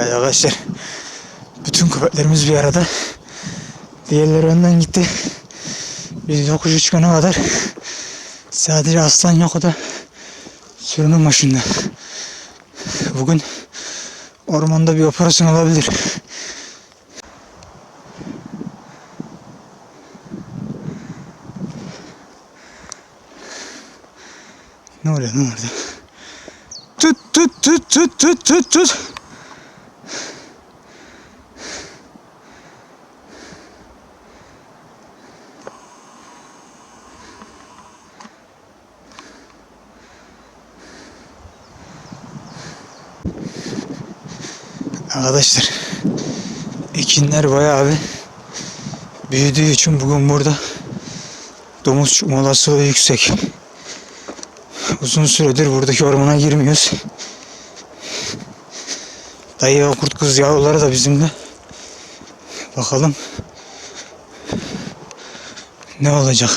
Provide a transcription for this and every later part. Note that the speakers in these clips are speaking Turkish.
Evet arkadaşlar. Bütün köpeklerimiz bir arada. Diğerleri önden gitti. Biz yokuşu çıkana kadar sadece aslan yok o da sürünün başında. Bugün ormanda bir operasyon olabilir. Ne oluyor lan orada? Tut tut tut tut tut tut tut. Arkadaşlar ekinler bayağı bir büyüdüğü için bugün burada domuz çıkma olasılığı yüksek. Uzun süredir buradaki ormana girmiyoruz. Dayı o kurt kız yavruları da bizimle. Bakalım ne olacak.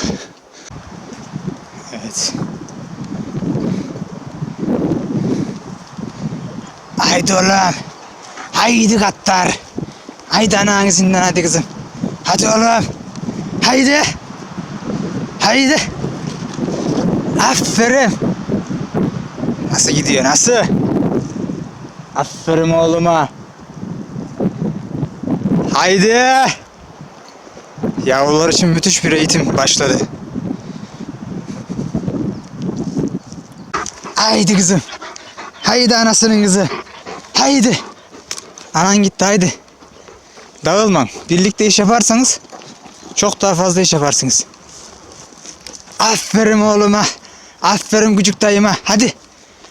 Evet. Haydi oğlum. Haydi katlar. Haydi ananızından hadi kızım. Hadi oğlum. Haydi. Haydi. Aferin. Nasıl gidiyor nasıl? Aferin oğluma. Haydi. Yavrular için müthiş bir eğitim başladı. Haydi kızım. Haydi anasının kızı. Haydi. Anan gitti haydi. Dağılmam. Birlikte iş yaparsanız çok daha fazla iş yaparsınız. Aferin oğluma. Aferin küçük dayıma. Hadi.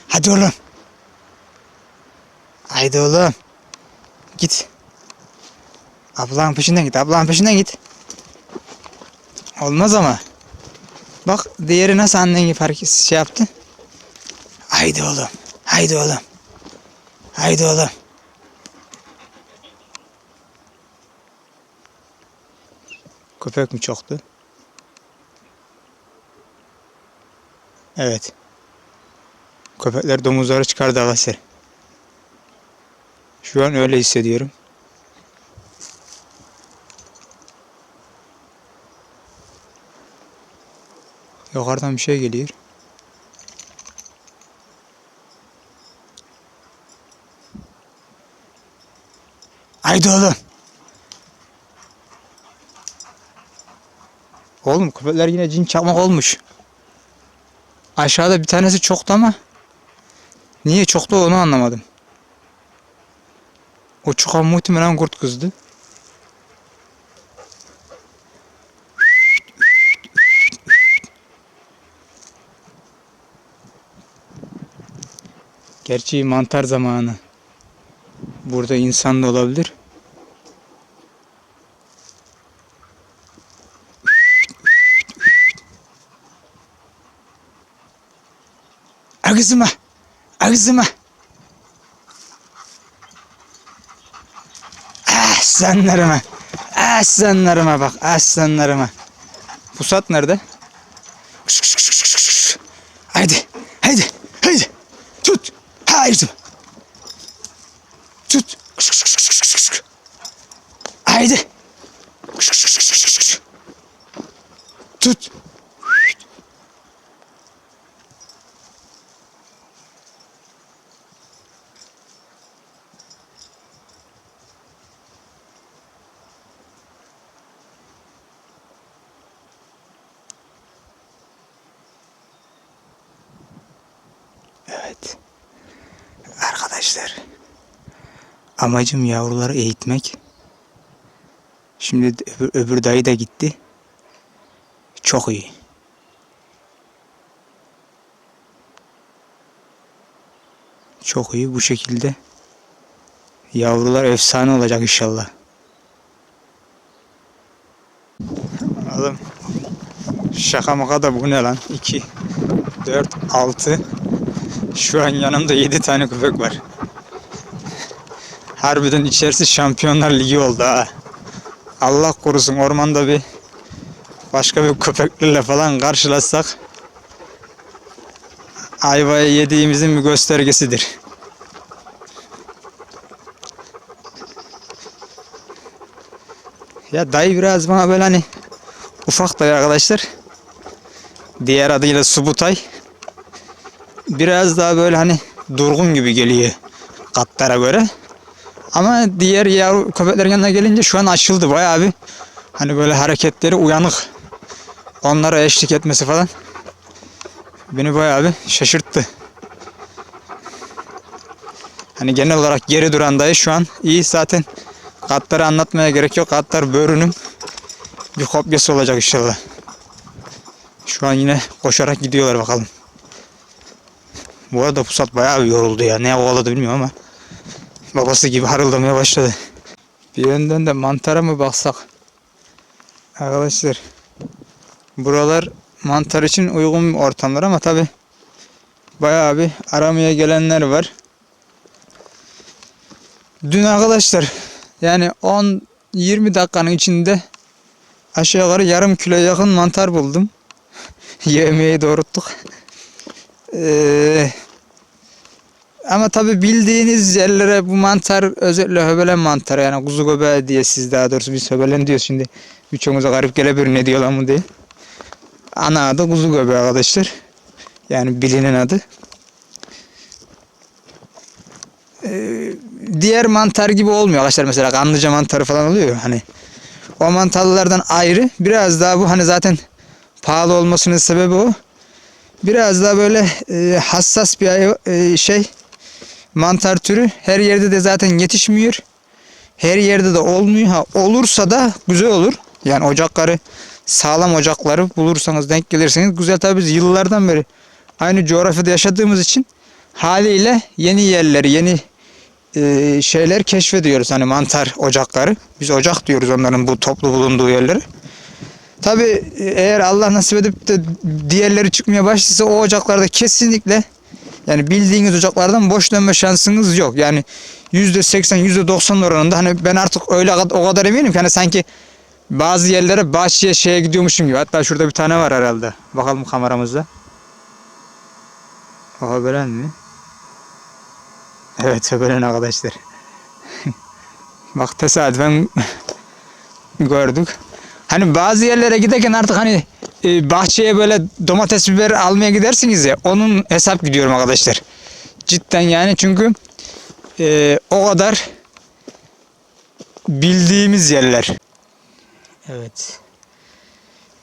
Hadi oğlum. Haydi oğlum. Git. Ablanın peşinden git. Ablanın peşinden git. Olmaz ama. Bak diğeri nasıl annen gibi hareket şey yaptı. Haydi oğlum. Haydi oğlum. Haydi oğlum. Köpek mi çoktu? Evet. Köpekler domuzları çıkardı arkadaşlar. Şu an öyle hissediyorum. Yukarıdan bir şey geliyor. Haydi oğlum. Oğlum köpekler yine cin çakmak olmuş. Aşağıda bir tanesi çoktu ama niye çoktu onu anlamadım. O çıkan muhtemelen kurt kızdı. Gerçi mantar zamanı. Burada insan da olabilir. Ağzıma. Ağzıma. Aslanlarıma. Aslanlarıma bak. Aslanlarıma. Pusat nerede? Kış, kış, kış, kış, kış. Haydi. Haydi. Haydi. Tut. Haydi. Tut. Kış, kış, kış, kış, kış, kış. Haydi. Kış, kış, kış, kış, kış. Tut. Evet. Arkadaşlar. Amacım yavruları eğitmek. Şimdi öbür, öbür dayı da gitti. Çok iyi. Çok iyi bu şekilde. Yavrular efsane olacak inşallah. Oğlum. Şaka maka da bu ne lan? 2, 4, 6. Şu an yanımda 7 tane köpek var. Harbiden içerisi Şampiyonlar Ligi oldu ha. Allah korusun ormanda bir başka bir köpeklerle falan karşılaşsak ayvayı yediğimizin bir göstergesidir. Ya dayı biraz bana böyle hani ufak dayı arkadaşlar. Diğer adıyla Subutay. Biraz daha böyle hani durgun gibi geliyor katlara göre. Ama diğer yavru köpeklerin yanına gelince şu an açıldı bayağı bir. Hani böyle hareketleri uyanık. Onlara eşlik etmesi falan. Beni bayağı bir şaşırttı. Hani genel olarak geri duran dayı şu an iyi zaten. Katları anlatmaya gerek yok. Katlar böğrünün bir kopyası olacak inşallah. Şu an yine koşarak gidiyorlar bakalım. Bu arada Pusat bayağı bir yoruldu ya. Ne kovaladı bilmiyorum ama. Babası gibi harıldamaya başladı. Bir yönden de mantara mı baksak? Arkadaşlar. Buralar mantar için uygun ortamlar ama tabi bayağı bir aramaya gelenler var. Dün arkadaşlar yani 10-20 dakikanın içinde aşağı yukarı yarım kilo yakın mantar buldum. Yemeği doğrulttuk. Ee, ama tabi bildiğiniz yerlere bu mantar özellikle höbelen mantarı yani kuzu göbeği diye siz daha doğrusu biz höbelen diyoruz şimdi. Birçoğumuza garip gelebilir ne diyorlar mı diye. Ana adı kuzu göbeği arkadaşlar. Yani bilinen adı. Ee, diğer mantar gibi olmuyor arkadaşlar mesela kanlıca mantarı falan oluyor hani. O mantarlardan ayrı. Biraz daha bu hani zaten pahalı olmasının sebebi o. Biraz daha böyle e, hassas bir e, şey mantar türü. Her yerde de zaten yetişmiyor. Her yerde de olmuyor. Ha, olursa da güzel olur. Yani ocakları sağlam ocakları bulursanız denk gelirseniz güzel tabii biz yıllardan beri aynı coğrafyada yaşadığımız için haliyle yeni yerleri, yeni e, şeyler keşfediyoruz. Hani mantar ocakları. Biz ocak diyoruz onların bu toplu bulunduğu yerleri. Tabi eğer Allah nasip edip de diğerleri çıkmaya başlarsa o ocaklarda kesinlikle yani bildiğiniz ocaklardan boş dönme şansınız yok. Yani %80 %90 oranında hani ben artık öyle o kadar eminim ki hani sanki bazı yerlere bahçeye şeye gidiyormuşum gibi. Hatta şurada bir tane var herhalde. Bakalım kameramızda. O haberen mi? Evet haberen arkadaşlar. Bak tesadüfen gördük. Hani bazı yerlere giderken artık hani e, bahçeye böyle domates biber almaya gidersiniz ya onun hesap gidiyorum arkadaşlar. Cidden yani çünkü e, o kadar bildiğimiz yerler. Evet.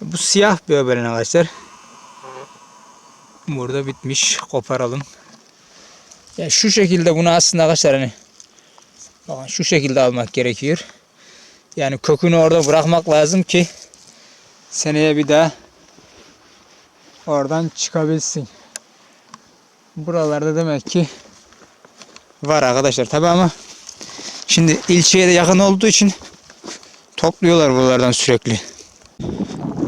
Bu siyah bir öbelen arkadaşlar. Burada bitmiş. Koparalım. Ya şu şekilde bunu aslında arkadaşlar hani bakın şu şekilde almak gerekiyor. Yani kökünü orada bırakmak lazım ki seneye bir daha oradan çıkabilsin. Buralarda demek ki var arkadaşlar tabi ama şimdi ilçeye de yakın olduğu için topluyorlar buralardan sürekli.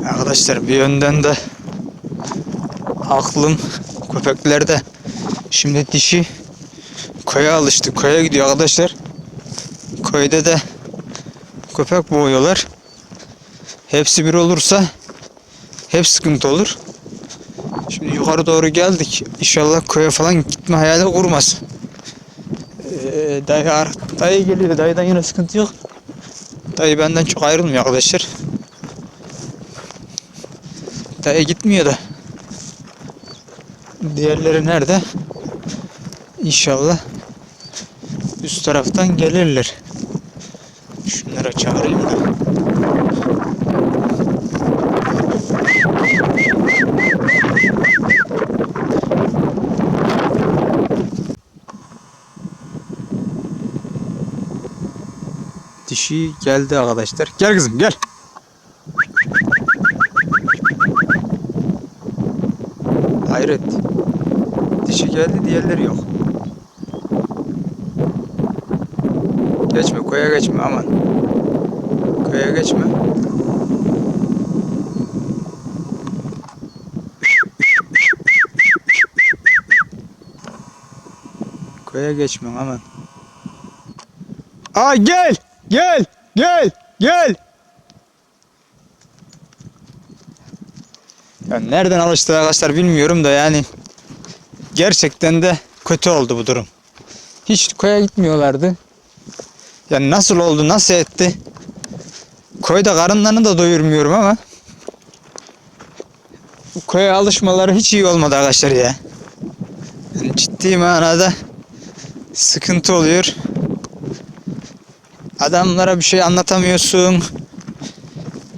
Arkadaşlar bir yönden de aklım köpeklerde şimdi dişi koya alıştı. Koya gidiyor arkadaşlar. Köyde de köpek boğuyorlar. Hepsi bir olursa hep sıkıntı olur. Şimdi yukarı doğru geldik. İnşallah köye falan gitme hayali kurmaz. Ee, dayı, dayı geliyor. Dayıdan yine sıkıntı yok. Dayı benden çok ayrılmıyor arkadaşlar. Dayı gitmiyor da. Diğerleri nerede? İnşallah üst taraftan gelirler. Şunlara çağırayım da. Dişi geldi arkadaşlar. Gel kızım gel. Hayret. Dişi geldi diğerleri yok. Geçme koya geçme aman. Koya geçme. Koya geçme aman. Aa gel gel gel gel. Ya nereden alıştı arkadaşlar bilmiyorum da yani gerçekten de kötü oldu bu durum. Hiç koya gitmiyorlardı. Yani nasıl oldu, nasıl etti? Koyda karınlarını da doyurmuyorum ama bu köye alışmaları hiç iyi olmadı arkadaşlar ya. Yani ciddi manada sıkıntı oluyor. Adamlara bir şey anlatamıyorsun.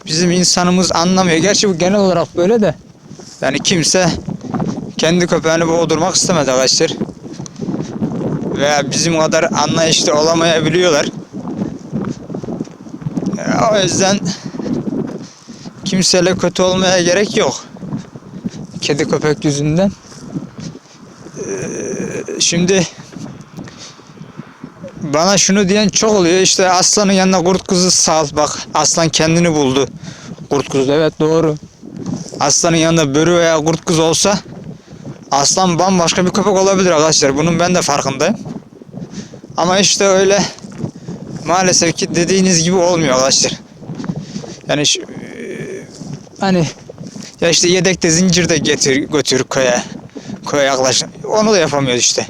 Bizim insanımız anlamıyor. Gerçi bu genel olarak böyle de. Yani kimse kendi köpeğini boğdurmak istemez arkadaşlar. Veya bizim kadar anlayışlı olamayabiliyorlar. O yüzden kimseyle kötü olmaya gerek yok. Kedi köpek yüzünden. Ee, şimdi bana şunu diyen çok oluyor. İşte aslanın yanına kurt kuzu sal. Bak aslan kendini buldu. Kurt kuzu evet doğru. Aslanın yanında börü veya kurt kuzu olsa aslan bambaşka bir köpek olabilir arkadaşlar. Bunun ben de farkındayım. Ama işte öyle maalesef ki dediğiniz gibi olmuyor arkadaşlar. Yani şu, eee, hani ya işte yedekte zincir de getir götür köye. Köye yaklaş. Onu da yapamıyoruz işte.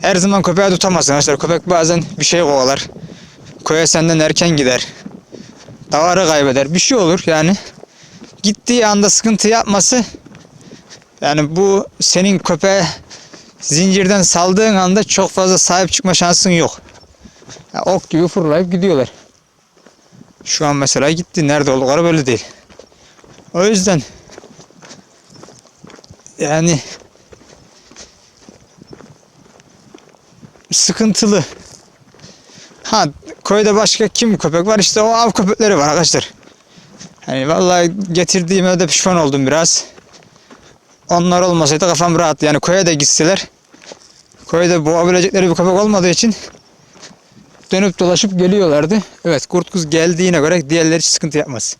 Her zaman köpeği tutamazsın arkadaşlar. Köpek bazen bir şey kovalar. Köye senden erken gider. Davarı kaybeder. Bir şey olur yani. Gittiği anda sıkıntı yapması yani bu senin köpeğe zincirden saldığın anda çok fazla sahip çıkma şansın yok. Ya ok gibi fırlayıp gidiyorlar. Şu an mesela gitti. Nerede oldukları belli değil. O yüzden yani sıkıntılı. Ha köyde başka kim köpek var? İşte o av köpekleri var arkadaşlar. Hani vallahi getirdiğime de pişman oldum biraz. Onlar olmasaydı kafam rahat. Yani köye de gitseler köyde boğabilecekleri bir köpek olmadığı için dönüp dolaşıp geliyorlardı. Evet kurt kuz geldiğine göre diğerleri hiç sıkıntı yapmaz.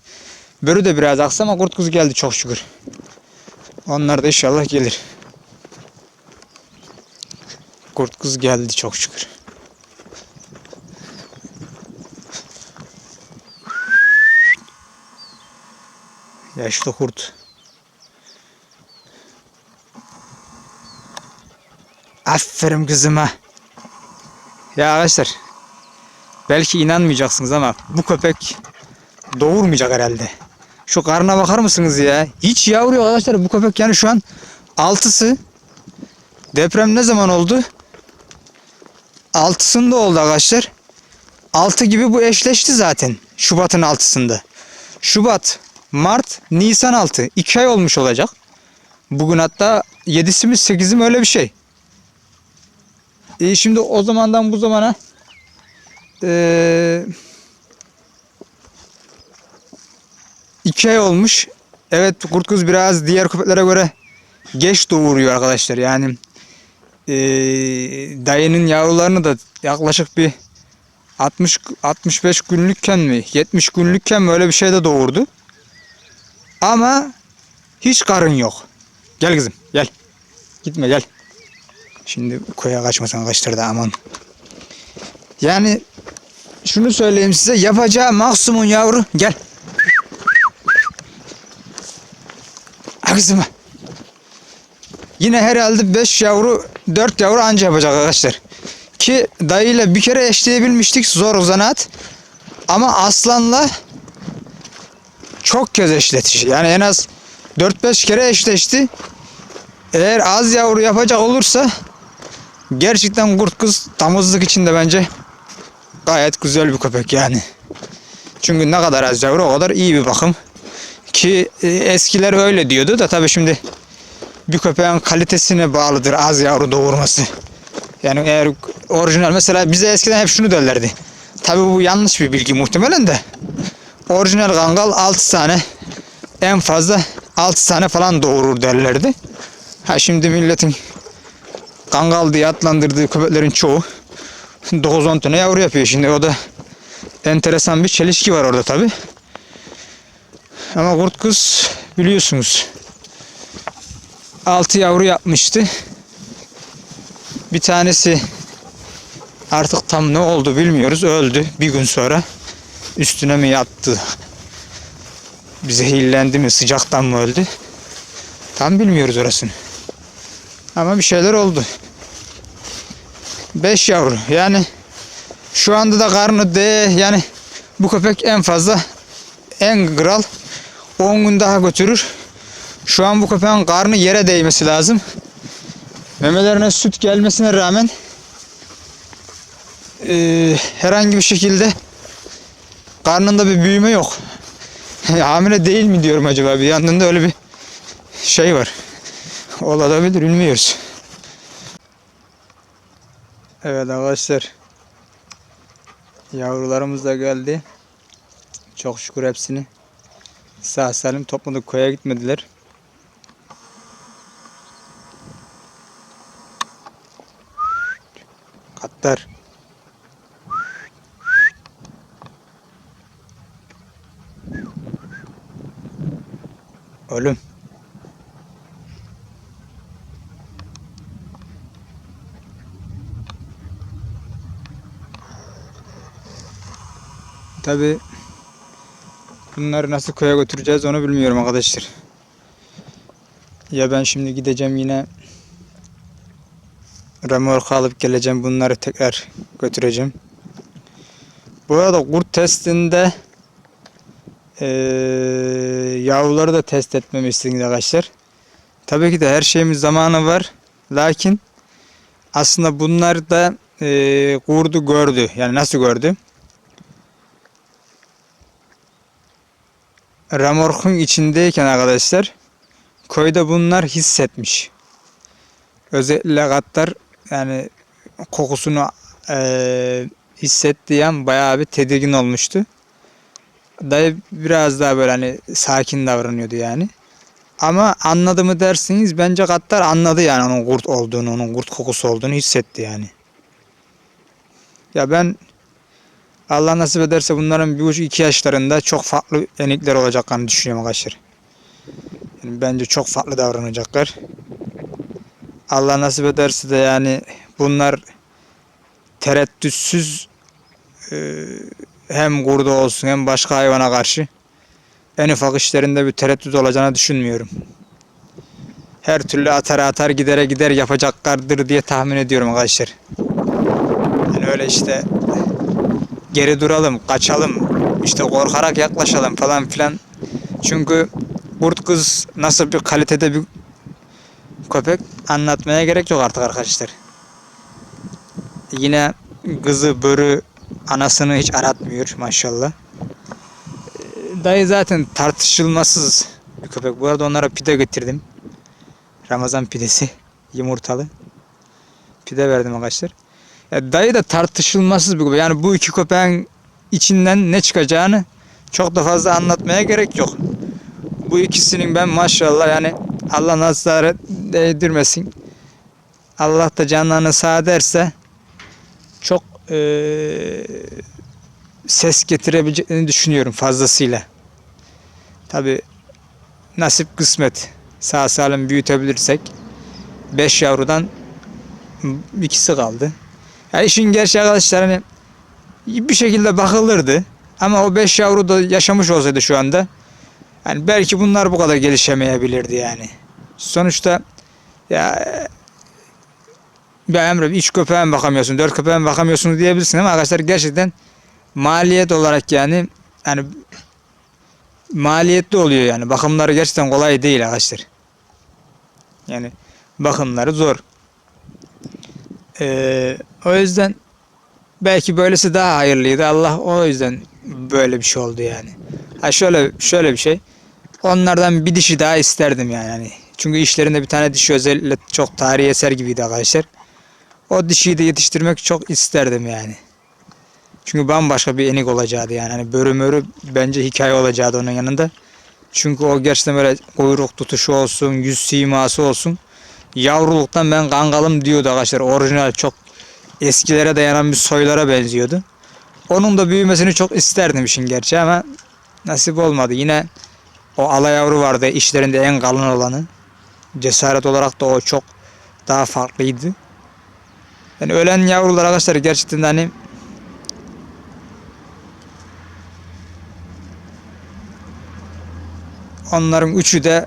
Börü de biraz aksa ama kurt kuz geldi çok şükür. Onlar da inşallah gelir. Kurt kuz geldi çok şükür. Yaşlı kurt. Aferin kızıma. Ya arkadaşlar belki inanmayacaksınız ama bu köpek doğurmayacak herhalde. Şu karnına bakar mısınız ya? Hiç yavru yok arkadaşlar bu köpek yani şu an altısı. Deprem ne zaman oldu? Altısında oldu arkadaşlar. Altı gibi bu eşleşti zaten. Şubat'ın altısında. Şubat, Mart, Nisan altı. iki ay olmuş olacak. Bugün hatta yedisi mi sekizi mi öyle bir şey. E şimdi o zamandan bu zamana eee iki ay olmuş. Evet kurt kız biraz diğer köpeklere göre geç doğuruyor arkadaşlar. Yani eee dayının yavrularını da yaklaşık bir 60 65 günlükken mi 70 günlükken mi öyle bir şey de doğurdu. Ama hiç karın yok. Gel kızım gel. Gitme gel. Şimdi koya kaçmasan kaçtır da aman. Yani şunu söyleyeyim size yapacağı maksimum yavru gel. Kızım. Yine herhalde 5 yavru 4 yavru anca yapacak arkadaşlar. Ki dayıyla bir kere eşleyebilmiştik zor zanaat. Ama aslanla çok kez eşletici. Yani en az 4-5 kere eşleşti. Eğer az yavru yapacak olursa gerçekten kurt kız damızlık içinde bence gayet güzel bir köpek yani. Çünkü ne kadar az yavru o kadar iyi bir bakım. Ki e, eskiler öyle diyordu da tabii şimdi bir köpeğin kalitesine bağlıdır az yavru doğurması. Yani eğer orijinal mesela bize eskiden hep şunu derlerdi. Tabii bu yanlış bir bilgi muhtemelen de. Orijinal kangal 6 tane en fazla 6 tane falan doğurur derlerdi. Ha şimdi milletin kangal diye adlandırdığı köpeklerin çoğu 9-10 tane yavru yapıyor. Şimdi o da enteresan bir çelişki var orada tabi. Ama kurt kız biliyorsunuz 6 yavru yapmıştı. Bir tanesi artık tam ne oldu bilmiyoruz. Öldü bir gün sonra. Üstüne mi yattı? Zehirlendi mi? Sıcaktan mı öldü? Tam bilmiyoruz orasını. Ama bir şeyler oldu. 5 yavru. Yani şu anda da karnı de yani bu köpek en fazla en kral 10 gün daha götürür. Şu an bu köpeğin karnı yere değmesi lazım. Memelerine süt gelmesine rağmen eee, herhangi bir şekilde karnında bir büyüme yok. Hamile değil mi diyorum acaba bir yandan da öyle bir şey var. Olabilir bilmiyoruz. Evet arkadaşlar. Yavrularımız da geldi. Çok şükür hepsini sağ salim topladık. Koya gitmediler. Katlar. Oğlum. Tabi bunları nasıl köye götüreceğiz onu bilmiyorum arkadaşlar. Ya ben şimdi gideceğim yine remorka alıp geleceğim bunları tekrar götüreceğim. Bu arada kurt testinde eee yavruları da test etmemi istediniz arkadaşlar. Tabii ki de her şeyimiz zamanı var. Lakin aslında bunlar da eee kurdu gördü. Yani nasıl gördü? Ramorkun içindeyken arkadaşlar köyde bunlar hissetmiş. Özellikle katlar yani kokusunu eee hissettiği bayağı bir tedirgin olmuştu. Dayı biraz daha böyle hani sakin davranıyordu yani. Ama anladı mı dersiniz bence katlar anladı yani onun kurt olduğunu, onun kurt kokusu olduğunu hissetti yani. Ya ben Allah nasip ederse bunların bir buçuk iki yaşlarında çok farklı enikler olacaklarını düşünüyorum arkadaşlar. Yani bence çok farklı davranacaklar. Allah nasip ederse de yani bunlar tereddütsüz e, hem kurda olsun hem başka hayvana karşı en ufak işlerinde bir tereddüt olacağını düşünmüyorum. Her türlü atar atar gidere gider yapacaklardır diye tahmin ediyorum arkadaşlar. Yani öyle işte geri duralım, kaçalım, işte korkarak yaklaşalım falan filan. Çünkü kurt kız nasıl bir kalitede bir köpek anlatmaya gerek yok artık arkadaşlar. Yine kızı, börü, anasını hiç aratmıyor maşallah. Ee, Dayı zaten tartışılmasız bir köpek. Bu arada onlara pide getirdim. Ramazan pidesi. Yumurtalı. Pide verdim arkadaşlar. Ya dayı da tartışılmasız bir köpek. Yani bu iki köpeğin içinden ne çıkacağını çok da fazla anlatmaya gerek yok. Bu ikisinin ben maşallah yani Allah nazaret değdirmesin. Allah da canlarını sağ ederse çok eee, ses getirebileceğini düşünüyorum fazlasıyla. Tabi nasip kısmet sağ salim büyütebilirsek 5 yavrudan ikisi kaldı. Ya işin gerçeği arkadaşlar hani bir şekilde bakılırdı. Ama o 5 yavru da yaşamış olsaydı şu anda yani belki bunlar bu kadar gelişemeyebilirdi yani. Sonuçta ya ya Emre üç köpeğe mi bakamıyorsun, dört köpeğe mi bakamıyorsun diyebilirsin ama arkadaşlar gerçekten maliyet olarak yani yani maliyetli oluyor yani. Bakımları gerçekten kolay değil arkadaşlar. Yani bakımları zor. Ee, o yüzden belki böylesi daha hayırlıydı. Allah o yüzden böyle bir şey oldu yani. Ha şöyle şöyle bir şey. Onlardan bir dişi daha isterdim yani. Hani çünkü işlerinde bir tane dişi özellikle çok tarihi eser gibiydi arkadaşlar. O dişiyi de yetiştirmek çok isterdim yani. Çünkü bambaşka bir enik olacaktı yani. Hani börü mörü bence hikaye olacaktı onun yanında. Çünkü o gerçekten böyle kuyruk tutuşu olsun, yüz siması olsun. Yavruluktan ben kangalım diyordu arkadaşlar. Orijinal çok eskilere dayanan bir soylara benziyordu. Onun da büyümesini çok isterdim işin gerçi ama nasip olmadı. Yine o ala yavru vardı işlerinde en kalın olanı. Cesaret olarak da o çok daha farklıydı. Yani ölen yavrular arkadaşlar gerçekten hani onların üçü de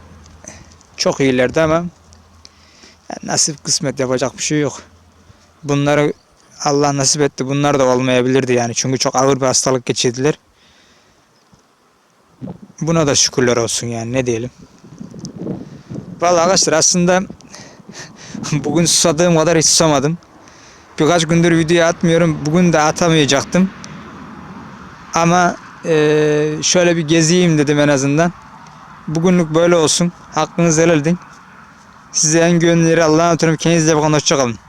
çok iyilerdi ama nasip kısmet yapacak bir şey yok. Bunları Allah nasip etti. Bunlar da olmayabilirdi yani. Çünkü çok ağır bir hastalık geçirdiler. Buna da şükürler olsun yani ne diyelim. Vallahi arkadaşlar aslında bugün susadığım kadar hiç susamadım. Birkaç gündür video atmıyorum. Bugün de atamayacaktım. Ama eee, şöyle bir gezeyim dedim en azından. Bugünlük böyle olsun. Hakkınızı helal edin. Size en gönülleri Allah'a olun. Kendinize bakın. Hoşçakalın.